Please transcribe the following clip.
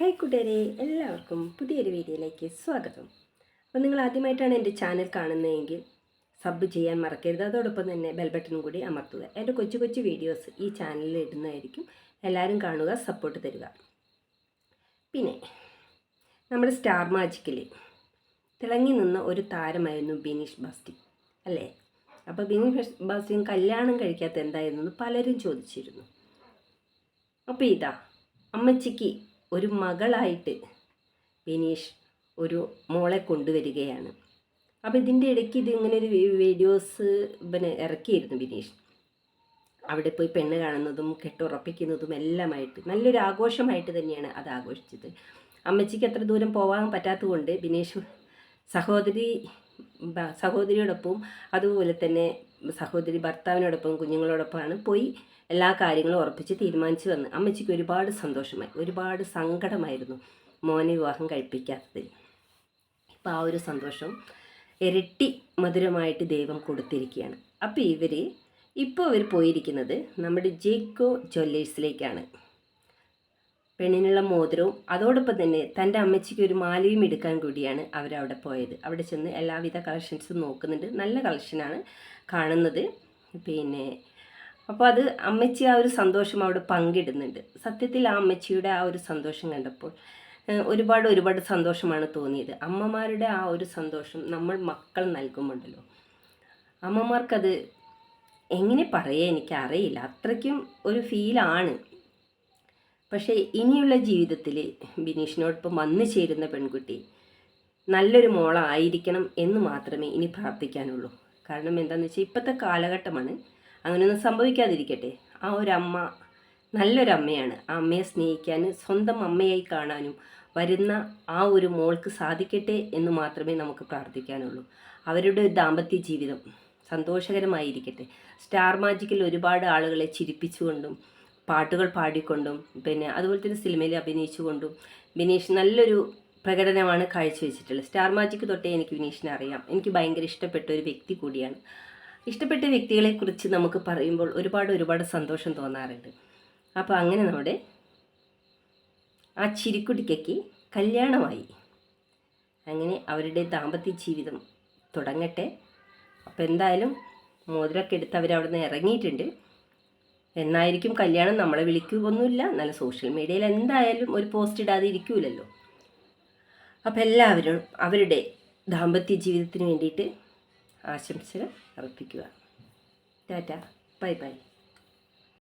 Hi കൂട്ടുകാരെ എല്ലാവർക്കും പുതിയൊരു വീഡിയോയിലേക്ക് സ്വാഗതം. അപ്പോൾ നിങ്ങൾ ആദ്യമായിട്ടാണ് എന്റെ ചാനൽ കാണുന്നതെങ്കിൽ സബ് ചെയ്യാൻ മറക്കരുത്. അതോടൊപ്പം തന്നെ ബെൽ ബട്ടണും കൂടി അമർത്തുക. എന്റെ കൊച്ചു കൊച്ചു വീഡിയോസ് ഈ ചാനലിൽ ഇടുന്നതായിരിക്കും. എല്ലാവരും കാണുക സപ്പോർട്ട് തരിക. പിന്നെ നമ്മുടെ സ്റ്റാർ മാജിക്കിൽ തിളങ്ങി നിന്ന ഒരു താരമായിരുന്നു ബിനീഷ് ബാസ്റ്റി അല്ലേ? അപ്പോൾ ബിനീഷ് ബാസ്റ്റിയും കല്യാണം കഴിക്കാത്ത എന്തായിരുന്നു പലരും ചോദിച്ചിരുന്നു. അപ്പോൾ ഇതാ അമ്മച്ചിക്ക് ഒരു മകളായിട്ട് ബിനീഷ് ഒരു മോളെ കൊണ്ടുവരികയാണ്. അപ്പോൾ ഇതിന്റെ ഇടയ്ക്ക് ഇത് ഇങ്ങനെ ഒരു വീഡിയോസ് പിന്നെ ഇറക്കിയിരുന്നു ബിനീഷ്. അവിടെ പോയി പെണ്ണ് കാണുന്നതും കെട്ടുറപ്പിക്കുന്നതും എല്ലാമായിട്ട് നല്ലൊരു ആഘോഷമായിട്ട് തന്നെയാണ് അത് ആഘോഷിച്ചത്. അമ്മച്ചിക്ക് അത്ര ദൂരം പോകാൻ പറ്റാത്തതുകൊണ്ട് ബിനീഷ് സഹോദരി സഹോദരിയോടൊപ്പം അതുപോലെ തന്നെ സഹോദരി ഭർത്താവിനോടൊപ്പം കുഞ്ഞുങ്ങളോടൊപ്പമാണ് പോയി എല്ലാ കാര്യങ്ങളും ഉറപ്പിച്ച് തീരുമാനിച്ചു വന്ന്. അമ്മച്ചിക്ക് ഒരുപാട് സന്തോഷമായി. ഒരുപാട് സങ്കടമായിരുന്നു മോനെ വിവാഹം കഴിപ്പിക്കാത്തതിൽ. ഇപ്പോൾ ആ ഒരു സന്തോഷം ഇരട്ടി മധുരമായിട്ട് ദൈവം കൊടുത്തിരിക്കുകയാണ്. അപ്പോൾ ഇവർ ഇപ്പോൾ ഇവർ പോയിരിക്കുന്നത് നമ്മുടെ ജേക്കോ ജ്വല്ലേഴ്സിലേക്കാണ് പെണ്ണിനുള്ള മോതിരവും അതോടൊപ്പം തന്നെ തന്റെ അമ്മച്ചിക്ക് ഒരു മാലയും എടുക്കാൻ കൂടിയാണ് അവരവിടെ പോയത്. അവിടെ ചെന്ന് എല്ലാവിധ കളക്ഷൻസും നോക്കുന്നുണ്ട്. നല്ല കളക്ഷനാണ് കാണുന്നത്. പിന്നെ അപ്പോൾ അത് അമ്മച്ചി ആ ഒരു സന്തോഷം അവിടെ പങ്കിടുന്നുണ്ട്. സത്യത്തിൽ ആ അമ്മച്ചിയുടെ ആ ഒരു സന്തോഷം കണ്ടപ്പോൾ ഒരുപാട് ഒരുപാട് സന്തോഷമാണ് തോന്നിയത്. അമ്മമാരുടെ ആ ഒരു സന്തോഷം നമ്മൾ മക്കൾ നൽകുമുണ്ടല്ലോ അമ്മമാർക്കത് എങ്ങനെ പറയാൻ എനിക്കറിയില്ല. അത്രയ്ക്കും ഒരു ഫീലാണ് പക്ഷേ ഇനിയുള്ള ജീവിതത്തിൽ ബിനീഷിനോടൊപ്പം വന്നു ചേരുന്ന പെൺകുട്ടി നല്ലൊരു മോളായിരിക്കണം എന്ന് മാത്രമേ ഇനി പ്രാർത്ഥിക്കാനുള്ളൂ. കാരണം എന്താണെന്ന് വെച്ചാൽ ഇപ്പോഴത്തെ കാലഘട്ടമാണ്. അങ്ങനെയൊന്നും സംഭവിക്കാതിരിക്കട്ടെ. ആ ഒരു അമ്മ നല്ലൊരമ്മയാണ്. ആ അമ്മയെ സ്നേഹിക്കാനും സ്വന്തം അമ്മയായി കാണാനും വരുന്ന ആ ഒരു മോൾക്ക് സാധിക്കട്ടെ എന്ന് മാത്രമേ നമുക്ക് പ്രാർത്ഥിക്കാനുള്ളൂ. അവരുടെ ദാമ്പത്യ ജീവിതം സന്തോഷകരമായിരിക്കട്ടെ. സ്റ്റാർ മാജിക്കിൽ ഒരുപാട് ആളുകളെ ചിരിപ്പിച്ചുകൊണ്ടും പാട്ടുകൾ പാടിക്കൊണ്ടും പിന്നെ അതുപോലെ തന്നെ സിനിമയിൽ അഭിനയിച്ചുകൊണ്ടും വിനീഷ് നല്ലൊരു പ്രകടനമാണ് കാഴ്ചവെച്ചിട്ടുള്ളത്. സ്റ്റാർ മാജിക് തൊട്ടേ എനിക്ക് വിനീഷിനെ അറിയാം. എനിക്ക് ഭയങ്കര ഇഷ്ടപ്പെട്ട ഒരു വ്യക്തി കൂടിയാണ്. ഇഷ്ടപ്പെട്ട വ്യക്തികളെക്കുറിച്ച് നമുക്ക് പറയുമ്പോൾ ഒരുപാട് ഒരുപാട് സന്തോഷം തോന്നാറുണ്ട്. അപ്പോൾ അങ്ങനെ നമ്മുടെ ആ ചിരിക്കുട്ടിക്കയ്ക്ക് കല്യാണമായി. അങ്ങനെ അവരുടെ ദാമ്പത്യ ജീവിതം തുടങ്ങട്ടെ. അപ്പോൾ എന്തായാലും മോതിരമൊക്കെ എടുത്ത് അവർ അവിടെ നിന്ന് ഇറങ്ങിയിട്ടുണ്ട്. എന്നായിരിക്കും കല്യാണം നമ്മളെ വിളിക്കുകയൊന്നുമില്ല എന്നാലും സോഷ്യൽ മീഡിയയിൽ എന്തായാലും ഒരു പോസ്റ്റ് ഇടാതെ ഇരിക്കൂലല്ലോ. അപ്പോൾ എല്ലാവരും അവരുടെ ദാമ്പത്യ ജീവിതത്തിന് വേണ്ടിയിട്ട് ആശംസകൾ അർപ്പിക്കുക. ടാറ്റ. Bye bye.